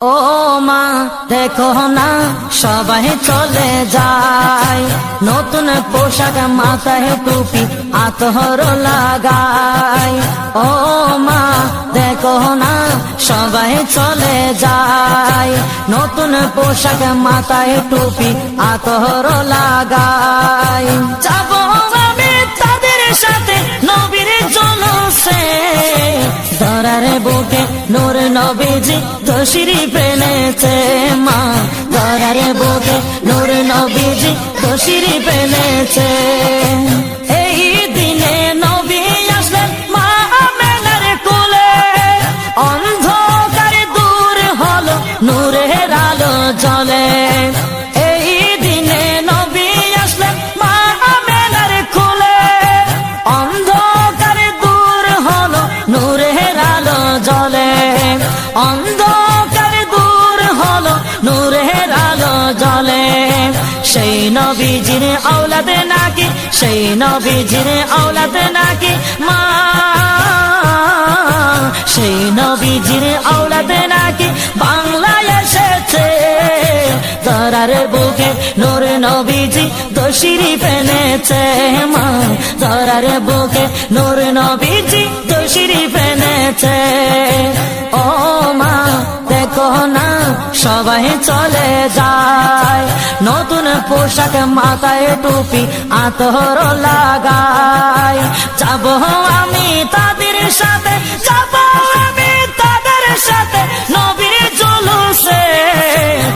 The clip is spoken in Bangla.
ও মা, দেখো না, সবাই চলে যায়। নতুন পোশাক মাথায় টুপি, আতহর লাগায় ও মা, দেখো না, সবাই চলে যায়। নতুন পোশাক মাথায় টুপি, আতহর লাগায় ধরারে বুকে নূর নবীজি দোষিরি পেনেছে মা। ধরারে বুকে নূর নবীজি দোষিরি পেনেছে। আলো জ্বলে অন্ধকার দূর হলো, নূরের আলো জ্বলে। সেই নবীজির আওলাদে নাকি, সেই নবীজির আওলাদে নাকি মা? সেই নবীজির আওলাদে নাকি বাংলায় এসেছে। ধরার বুকে নূর নবীজি দোষিরি ফেনেছে মা। ধরার বুকে নূর নবীজি ফেনেছে ও মা, দেখো না, সবাই চলে যায়। নতুন পোশাক মাথায় টুপি আতর লাগায়। যাব আমি তাদের